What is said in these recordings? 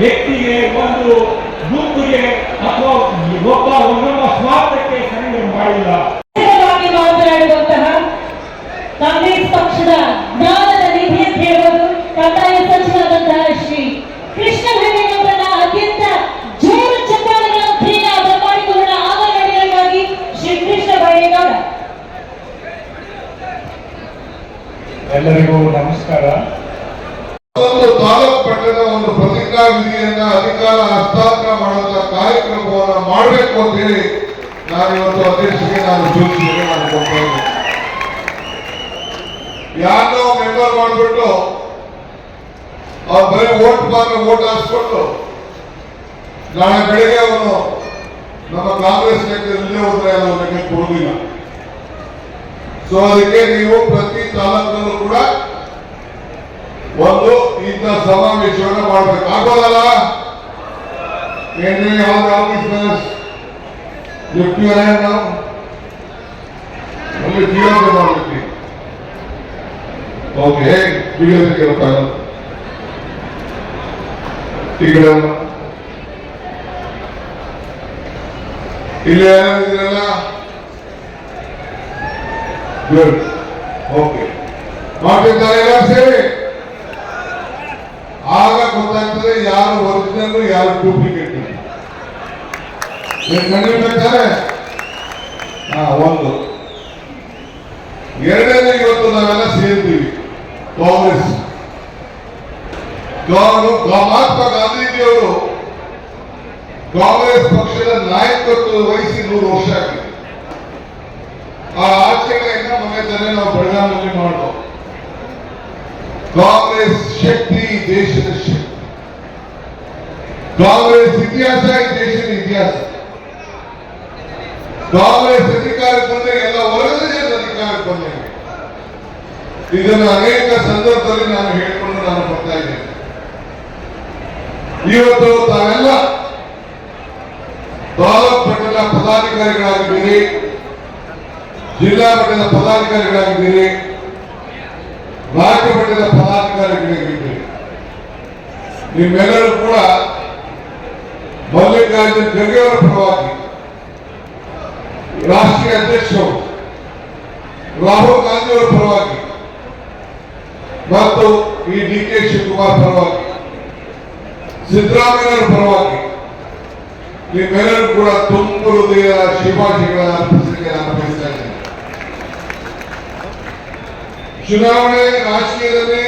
ವ್ಯಕ್ತಿಗೆ ಒಂದು ಗುಂಪಿಗೆ ಅಥವಾ ಒಬ್ಬ ಒಂದೊಬ್ಬ ಸ್ವಾರ್ಥಕ್ಕೆ ಸರಿಯ ಮಾಡಿಲ್ಲ. ಮಾತನಾಡುವಂತಹ ಪಕ್ಷದ ಜ್ಞಾನದ ನಿಧಿ ಅಂತ ಸಚಿವರಾದಂತಹ ಶ್ರೀ ಕೃಷ್ಣ ಅತ್ಯಂತ ಜೋರು ಚಪ್ಪಾಳೆಗಳ ಧ್ವನಿಯ ಅಭಿಮಾನಿಗಳ ಆಗರಣೆಗಳಿಗಾಗಿ ಶ್ರೀ ಕೃಷ್ಣ ಎಲ್ಲರಿಗೂ ನಮಸ್ಕಾರ. ಒಂದು ತಾಲೂಕು ಪಟ್ಟಣದ ಒಂದು ಪ್ರತಿಜ್ಞಾ ವಿಧಿಯನ್ನ ಅಧಿಕಾರ ಹಸ್ತಾಂತರ ಮಾಡುವಂತ ಕಾರ್ಯಕ್ರಮವನ್ನು ಮಾಡಬೇಕು ಅಂತ ಹೇಳಿ ನಾನು ಇವತ್ತು ಅಧ್ಯಕ್ಷರಿಗೆ ನಾನು ಸೂಚನೆ ನಾನು ಕೊಡ್ತಾ ಇದ್ದೇನೆ. ಯಾರನ್ನೋ ಮೆಂಬರ್ ಮಾಡಿಬಿಟ್ಟು ಅವ್ರು ಬರೀ ಓಟ್ ಮಾತ್ರ ಓಟ್ ಹಾಕ್ಸ್ಕೊಂಡು ನಾಳೆ ಬೆಳಿಗ್ಗೆ ಅವನು ನಮ್ಮ ಕಾಂಗ್ರೆಸ್ ಇಲ್ಲೇ ಹೋದ್ರೆ ಅವನ ಬಗ್ಗೆ ಕೊಡುದಿಲ್ಲ ಸೊ ಅದಕ್ಕೆ ನೀವು ಪ್ರತಿ ತಾಲೂಕಿನಲ್ಲೂ ಕೂಡ ಒಂದು ಇಂಥ ಸಮಾವೇಶವನ್ನು ಮಾಡ್ಬೇಕು ಆಗೋದಲ್ಲ ಏನ್ರಿ ಯಾವ್ದು ಆಫೀಸ್ ಲಿಫ್ಟ್ ಯುವರ್ ಹ್ಯಾಂಡ್ ನಾವು ಅಲ್ಲಿ ಜೀವನ ಮಾಡ್ಬೇಕು ಓಕೆ ಬಿಡಿಯೋದಕ್ಕೆ ಗೊತ್ತಾಗಲ್ಲ ಈ ಕಡೆ ಅಮ್ಮ. ಇಲ್ಲಿ ಯಾರಿದ್ದೀರಲ್ಲ ಗುಡ್ ಓಕೆ ಮಾಡ್ತಿದ್ದಾರೆ ಎಲ್ಲ ಸೇರಿ ಆಗ ಗೊತ್ತಾಗ್ತದೆ ಯಾರು ಒರಿಜಿನಲ್ ಯಾರು ಡೂಪ್ಲಿಕೇಟ್ ಕಂಡಿರ್ಬೇಕಾದ್ರೆ ಹಾ ಒಂದು. ಎರಡನೇ ಇವತ್ತು ನಾವೆಲ್ಲ ಸೇರ್ತೀವಿ. ಕಾಂಗ್ರೆಸ್. ಮಹಾತ್ಮ ಗಾಂಧೀಜಿಯವರು ಕಾಂಗ್ರೆಸ್ ಪಕ್ಷದ ನಾಯಕತ್ವ ವಹಿಸಿ ನೂರು ವರ್ಷ ಆಗಿದೆ. ಆ ಆಚರಣೆಯನ್ನ ಮನೆ ತಲೆ ನಾವು ಬೆಳಗಾವಿಯಲ್ಲಿ ಮಾಡ್ಬೋದು ಕಾಂಗ್ರೆಸ್ ಶಕ್ತಿ ದೇಶದ ಶಕ್ತಿ ಕಾಂಗ್ರೆಸ್ ಇತಿಹಾಸ ಈ ದೇಶದ ಇತಿಹಾಸ ಕಾಂಗ್ರೆಸ್ ಅಧಿಕಾರಕ್ಕೆ ಬಂದಾಗ ಎಲ್ಲ ವರ್ಗದ ಜನ ಅಧಿಕಾರಕ್ಕೆ ಬಂದಾಗ ಇದನ್ನು ಅನೇಕ ಸಂದರ್ಭದಲ್ಲಿ ನಾನು ಹೇಳಿಕೊಂಡು ನಾನು ಬರ್ತಾ ಇದ್ದೇನೆ ಇವತ್ತು ತಾವೆಲ್ಲ ತಾಲೂಕು ಮಟ್ಟದ ಪದಾಧಿಕಾರಿಗಳಾಗಿದ್ದೀರಿ ಜಿಲ್ಲಾ ಮಟ್ಟದ ಪದಾಧಿಕಾರಿಗಳಾಗಿದ್ದೀರಿ ರಾಜ್ಯ ಮಟ್ಟದ ಪದಾಧಿಕಾರಿಗಳಿಗೆ ನಿಮ್ಮೆಲ್ಲರೂ ಕೂಡ ಮಲ್ಲಿಕಾರ್ಜುನ್ ಖರ್ಗೆ ಅವರ ಪರವಾಗಿ ರಾಷ್ಟ್ರೀಯ ಅಧ್ಯಕ್ಷರು, ರಾಹುಲ್ ಗಾಂಧಿ ಅವರ ಪರವಾಗಿ ಮತ್ತು ಈ ಡಿ ಕೆ ಶಿವಕುಮಾರ್ ಪರವಾಗಿ, ಸಿದ್ದರಾಮಯ್ಯ ಅವರ ಪರವಾಗಿ ನಿಮ್ಮೆಲ್ಲರೂ ಕೂಡ ತುಂಬ ಹೃದಯ ಶುಭಾಶಯಗಳ ಅರ್ಪಿಸಲಿಕ್ಕೆ ನಾನು ಬಯಸ್ತಾ ಇದ್ದೇನೆ ಚುನಾವಣೆ ರಾಜಕೀಯದಲ್ಲಿ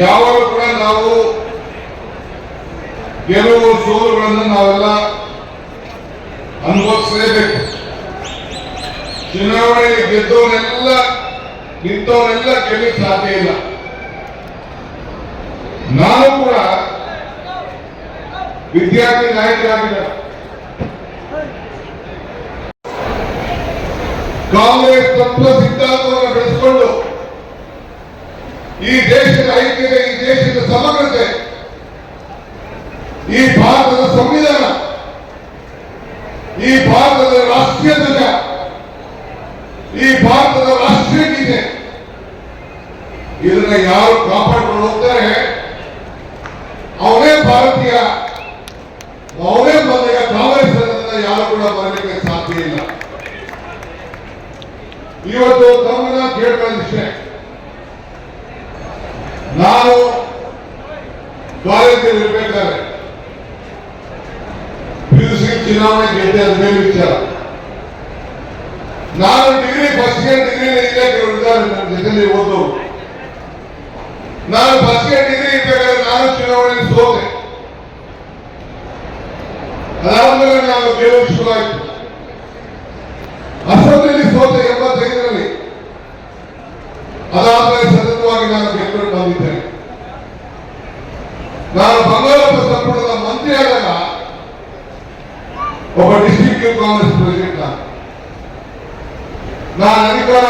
ಯಾವಾಗ ಕೂಡ ನಾವು ಕೆಲವು ಸೋಲುಗಳನ್ನು ನಾವೆಲ್ಲ ಅನುಭವಿಸಲೇಬೇಕು. ಚುನಾವಣೆ ಗೆದ್ದವರೆಲ್ಲ ನಿಂತವರೆಲ್ಲ ಗೆಲ್ಲಕ್ಕೆ ಸಾಧ್ಯ ಇಲ್ಲ. ನಾನು ಕೂಡ ವಿದ್ಯಾರ್ಥಿ ನಾಯಕರಾಗಿದ್ದ ಕಾಂಗ್ರೆಸ್ ತತ್ವ ಸಿದ್ಧಾಂತವನ್ನು ಬೆಳೆಸಿಕೊಂಡು ಈ ದೇಶದ ಐಕ್ಯತೆ, ಈ ದೇಶದ ಸಮಗ್ರತೆ, ಈ ಭಾರತದ ಸಂವಿಧಾನ, ಈ ಭಾರತದ ರಾಷ್ಟ್ರೀಯ ಧ್ವಜ ಈ ಭಾರತದ ರಾಷ್ಟ್ರೀಯ ಗೀತೆ ಇದನ್ನ ಯಾರು ಕಾಪಾಡಿಕೊಂಡು ಹೋಗ್ತಾರೆ ಅವನೇ ಭಾರತೀಯ ಅವನೇ ಬಂದಾಗ ಕಾಂಗ್ರೆಸ್ ಅನ್ನೋದನ್ನ ಯಾರು ಕೂಡ ಬರಲಿಕ್ಕೆ ಸಾಧ್ಯ ಇಲ್ಲ ಇವತ್ತು ತಮ್ಮನ್ನ ಕೇಳ್ಕೊಳ್ಳಿಷ್ಟೇ ನಾನು ಇರಬೇಕಾದ್ರೆ ಪಿಯುಸಿ ಚುನಾವಣೆ ಗೆದ್ದೆ ಅದ ಮೇಲೆ ವಿಚಾರ. ನಾನು ಡಿಗ್ರಿ ಫಸ್ಟ್ ಇಯರ್ ಡಿಗ್ರಿ ಇಲ್ಲೇ ಇದ್ದಾರೆ ನನ್ನ ಜೊತೆಲಿ ಓದು ನಾನು ಫಸ್ಟ್ ಇಯರ್ ಡಿಗ್ರಿ ಇರ್ಬೇಕಾದ್ರೆ ನಾನು ಚುನಾವಣೆ ಸೋತೆ. ಅದಾದ್ಮೇಲೆ ನಾನು ಗೆಲುವು ಶುರುವಾಯಿತು ಅಸೆಂಬ್ಲಿಯಲ್ಲಿ ಸೋತೆ ಎಂಬತ್ತೈದರಲ್ಲಿ ಅದಾದ್ಮೇಲೆ ಸತತವಾಗಿ ನಾನು ಗೆದ್ದುಕೊಂಡು ಬಂದಿದ್ದೇನೆ ನಾನು ಬಂಗಾಳಪ್ಪ ಸಂಪುಟದ ಮಂತ್ರಿ ಆದಾಗ ಒಬ್ಬ ಡಿಸ್ಟ್ರಿಕ್ಟ್ ಕಾಂಗ್ರೆಸ್ ಪ್ರೆಸಿಡೆಂಟ್ ನಾನು ನಾನು ಅಧಿಕಾರ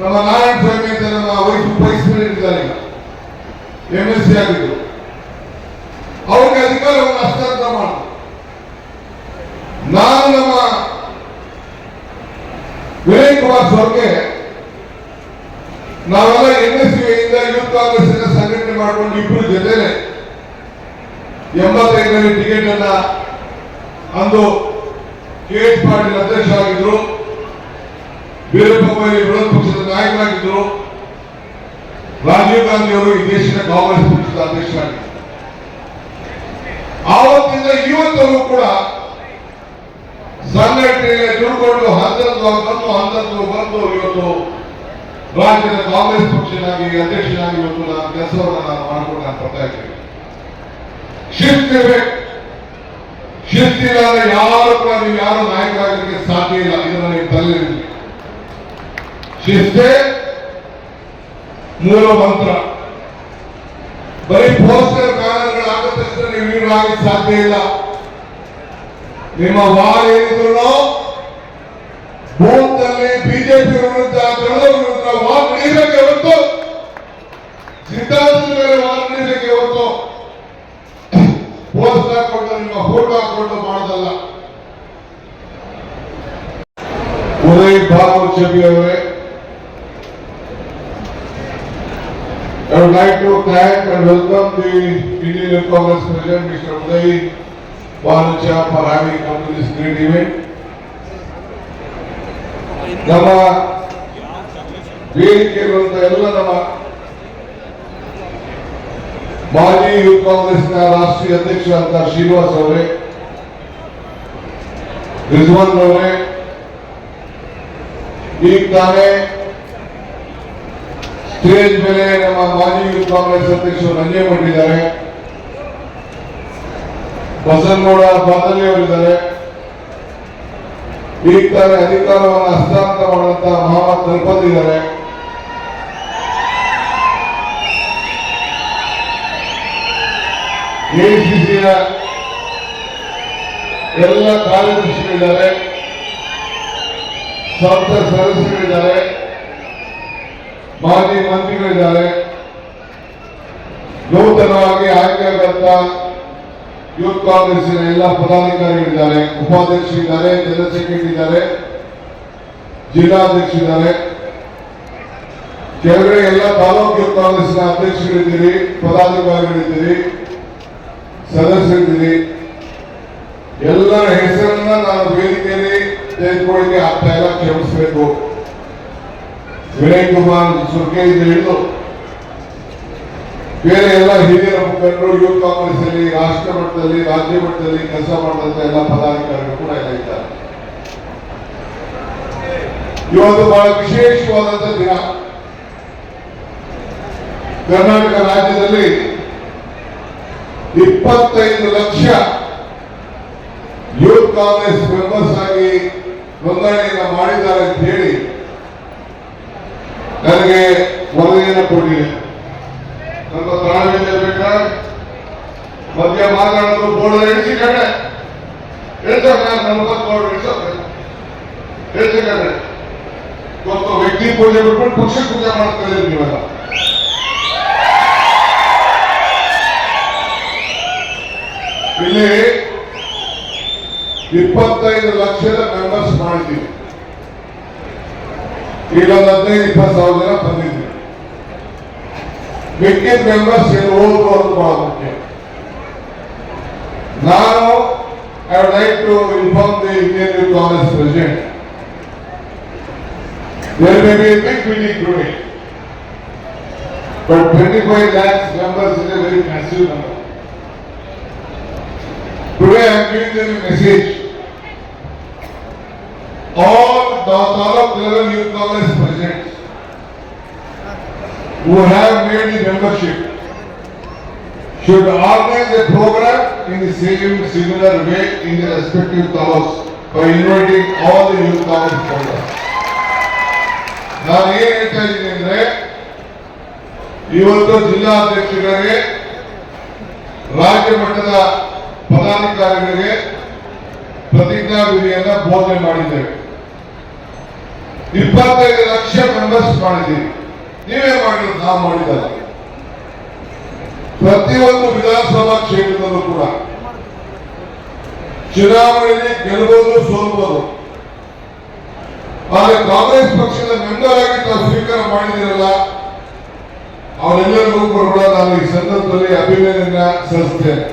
ನಮ್ಮ ನಾರಾಯಣ ಸ್ವಾಮಿ ಅಂತ ನಮ್ಮ vice vice M S C ಆಗಿದ್ದು. ಅವ್ರಿಗೆ ಅಧಿಕಾರವನ್ನು ಹಸ್ತಾಂತರ ಮಾಡ. ನಾನು ನಮ್ಮ ವಿನಯ್ ಕುಮಾರ್ ಸರ್ಗೆ ನಾವೆಲ್ಲ ಎನ್ ಎಸ್ ಇಂದ ಯೂತ್ ಕಾಂಗ್ರೆಸ್ ಸಂಘಟನೆ ಮಾಡಿಕೊಂಡು ಇಬ್ಬರು ಜೊತೆನೆ ಎಂಬತ್ತೈದರಲ್ಲಿ ಟಿಕೆಟ್ ಅನ್ನ ಅಂದು ಕೆ ಎಚ್ ಪಾಟೀಲ್ ಅಧ್ಯಕ್ಷರಾಗಿದ್ದರು ಆಗಿದ್ರು ವೀರಪ್ಪ ವಿರೋಧ ಪಕ್ಷದ ನಾಯಕರಾಗಿದ್ದರು. ರಾಜೀವ್ ಗಾಂಧಿ ಅವರು ಈ ದೇಶದ ಕಾಂಗ್ರೆಸ್ ಪಕ್ಷದ ಅಧ್ಯಕ್ಷರಾಗಿದ್ದರು. ಆವತ್ತಿಂದ ಕೂಡ ಸಂಘಟನೆಗೆ ದುಡ್ಕೊಂಡು ಹಂತದ್ದು ಬಂದು ಬಂದು ಇವತ್ತು ರಾಜ್ಯದ ಕಾಂಗ್ರೆಸ್ ಪಕ್ಷನಾಗಿ ಅಧ್ಯಕ್ಷನಾಗಿ ಇವತ್ತು ನಾನು ಕೆಲಸವನ್ನು ನಾನು ಮಾಡಿಕೊಂಡು ನಾನು ಬರ್ತಾ ಇದ್ದೇನೆ. ಶಿಸ್ತಿಲ್ಲದ ಯಾರು ಕೂಡ ನೀವು ಯಾರು ನಾಯಕರಾಗಲಿಕ್ಕೆ ಸಾಧ್ಯ ಇಲ್ಲ. ಶಿಸ್ತೇ ಮೂಲ ಮಂತ್ರ. ಬರೀ ಪೋಸ್ಟರ್ ಬ್ಯಾನರ್ಗಳು ಹಾಕಿದ ತಕ್ಷಣ ನೀವು ವೀರರಾಗಿ ಸಾಧ್ಯ ಇಲ್ಲ. ನಿಮ್ಮ ವಾರ ಏನಿದ್ರು ಬೂತ್ನಲ್ಲಿ ಬಿಜೆಪಿ ವಿರುದ್ಧ ದಳದ ವಿರುದ್ಧ ವಾರ ನೀಡಬೇಕೆ ಹೊರತು ಸಿದ್ಧಾಂತದ ಮೇಲೆ ವಾರ ನೀಡಬೇಕೆ ಹೊರತು ಪೋಸ್ಟ್ ಹಾಕೊಂಡು ನಿಮ್ಮ ಫೋಟೋ ಹಾಕೊಂಡು ಮಾಡೋದಲ್ಲ. ಉದಯ್ ಬಾಬು ಚಬಿ ಅವರೇ I would like to thank and welcome the Indian Youth Congress President, Mr. Uday Banucha for having come to this great event. ನಮ್ಮ ವೇದಿಕೆಯಿರುವಂತ ಎಲ್ಲ ನಮ್ಮ ಮಾಜಿ ಯೂತ್ ಕಾಂಗ್ರೆಸ್ನ ರಾಷ್ಟ್ರೀಯ ಅಧ್ಯಕ್ಷ ಅಂತ ಶ್ರೀನಿವಾಸ್ ಅವರೇ ರಿಜ್ವಾನ್ ಅವರೇ ಈಗ ತಾನೇ ಸ್ಟೇಜ್ ಮೇಲೆ ನಮ್ಮ ಮಾಜಿ ಯೂತ್ ಕಾಂಗ್ರೆಸ್ ಅಧ್ಯಕ್ಷರು ನಂಜೆ ಮಾಡಿದ್ದಾರೆ. ಬಸನಗೌಡ ಬಾದಲ್ಲಿ ಅವರಿದ್ದಾರೆ. ಈಗ ತಾನೇ ಅಧಿಕಾರವನ್ನು ಹಸ್ತಾಂತರ ಮಾಡುವಂತ ಮಹಮ್ಮದ್ ದಲ್ಪತ್ ಇದ್ದಾರೆ. ಎಸಿಸಿಯ ಎಲ್ಲ ಕಾರ್ಯದರ್ಶಿಗಳಿದ್ದಾರೆ. ಸಂಸತ್ ಸದಸ್ಯರಿದ್ದಾರೆ. ಮಾಜಿ ಮಂತ್ರಿಗಳಿದ್ದಾರೆ. ನೂತನವಾಗಿ ಆಯ್ಕೆಯಾದಂತ ಯೂತ್ ಕಾಂಗ್ರೆಸ್ಸಿನ ಎಲ್ಲ ಪದಾಧಿಕಾರಿಗಳಿದ್ದಾರೆ. ಉಪಾಧ್ಯಕ್ಷರಿದ್ದಾರೆ ಜನರಲ್ ಸೆಕ್ರೆಟರಿ ಇದ್ದಾರೆ ಜಿಲ್ಲಾಧ್ಯಕ್ಷರಿದ್ದಾರೆ. ಕೆಳಗಡೆ ಎಲ್ಲ ತಾಲೂಕು ಯೂತ್ ಕಾಂಗ್ರೆಸ್ನ ಅಧ್ಯಕ್ಷರಿದ್ದೀರಿ, ಪದಾಧಿಕಾರಿಗಳಿದ್ದೀರಿ, ಸದಸ್ಯರಿದ್ದೀರಿ. ಎಲ್ಲರ ಹೆಸರನ್ನ ನಾನು ವೇದಿಕೆಯಲ್ಲಿ ತೆಗೆದುಕೊಳ್ಳಿಕ್ಕೆ ಆಗ್ತಾ ಇಲ್ಲ, ಕ್ಷಮಿಸಬೇಕು. ವಿನಯ್ ಕುಮಾರ್ ಸುರ್ಕೆಯಿಂದ ಹಿಡಿದು ಬೇರೆ ಎಲ್ಲ ಹಿರಿಯರ ಮುಖಂಡರು ಯೂತ್ ಕಾಂಗ್ರೆಸ್ ಅಲ್ಲಿ ರಾಷ್ಟ್ರ ಮಟ್ಟದಲ್ಲಿ, ರಾಜ್ಯ ಮಟ್ಟದಲ್ಲಿ ಕೆಲಸ ಮಾಡಿದಂತ ಎಲ್ಲ ಪದಾಧಿಕಾರಿಗಳು ಕೂಡ ಎಲ್ಲ ಇದ್ದಾರೆ. ಇವತ್ತು ಬಹಳ ವಿಶೇಷವಾದಂತ ದಿನ. ಕರ್ನಾಟಕ ರಾಜ್ಯದಲ್ಲಿ ಇಪ್ಪತ್ತೈದು ಲಕ್ಷ ಯೂತ್ ಕಾಂಗ್ರೆಸ್ ಮೆಂಬರ್ಸ್ ಆಗಿ ನೋಂದಣಿಯನ್ನು ಮಾಡಿದ್ದಾರೆ ಅಂತ ಹೇಳಿ ನನಗೆ ಮನವಿಯನ್ನು ಕೊಟ್ಟಿದೆ ನಮ್ಮ ತಾಳ್ಮೆಯಿಂದ ಬೇಕಾ ಮಧ್ಯ ಮಾತಾಡೋದು ಬೋರ್ಡ್ ಇಳಿಸಿ ಕಡೆ ಹೇಳ್ತಾರೆ ನಲವತ್ತು ಬೋರ್ಡ್ ಇಳಿಸೋದು ಹೇಳ್ತಾರೆ ಇವತ್ತು ವ್ಯಕ್ತಿ ಪೂಜೆ ಬಿಟ್ಬಿಟ್ಟು ಪಕ್ಷ ಪೂಜೆ ಮಾಡ್ತಾ ಇದ್ದೀರಿ ನೀವೆಲ್ಲ. ಇಲ್ಲಿ ಇಪ್ಪತ್ತೈದು ಲಕ್ಷದ ಮೆಂಬರ್ಸ್ ಮಾಡಿದ್ದೀವಿ. ಇಲ್ಲೊಂದು ಹದಿನೈದು ಇಪ್ಪತ್ತು ಸಾವಿರ ಜನ ಬಂದಿದ್ದೀವಿ ಮಿಕ್ಕಿದ ಮೆಂಬರ್ಸ್ ಎಲ್ಲಿ ಹೋದ್ರು ಅದು ಬಹಳ ಮುಖ್ಯ ನಾನು I would like to inform the Indian Youth Congress president there may be a big meeting today but twenty five lakhs members is a very massive number Today I am giving them a message. All the Taluk level youth congress presidents who have made the membership should organize a program in the same similar way in their respective taluks by inviting all the youth congress members. ನಾನು ಏನ್ ಹೇಳ್ತಾ ಇದ್ದೀನಿ ಅಂದ್ರೆ ಇವತ್ತು ಜಿಲ್ಲಾಧ್ಯಕ್ಷರಿಗೆ ರಾಜ್ಯ ಮಟ್ಟದ ಪದಾಧಿಕಾರಿಗಳಿಗೆ ಪ್ರತಿಜ್ಞಾವಿಧಿಯನ್ನ ಬೋಧನೆ ಮಾಡಿದ್ದೇವೆ ಇಪ್ಪತ್ತೈದು ಲಕ್ಷ ಮೆಂಬರ್ಸ್ ಮಾಡಿದ್ದೀವಿ ನೀವೇ ಮಾಡಿದ್ರು ನಾವು ಮಾಡಿದಲ್ಲ ಪ್ರತಿಯೊಂದು ವಿಧಾನಸಭಾ ಕ್ಷೇತ್ರದಲ್ಲೂ ಕೂಡ. ಚುನಾವಣೆಯಲ್ಲಿ ಗೆಲ್ಲಬಹುದು ಸೋಲ್ಬೋದು ಆದರೆ ಕಾಂಗ್ರೆಸ್ ಪಕ್ಷದ ಮೆಂಬರ್ ಆಗಿ ತಾವು ಸ್ವೀಕಾರ ಮಾಡಿದಿರಲ್ಲ ಅವರೆಲ್ಲರಿಗೂ ಕೂಡ ನಾನು ಈ ಸಂದರ್ಭದಲ್ಲಿ ಅಭಿನಂದನೆ ಸಲ್ಲಿಸ್ತೇನೆ.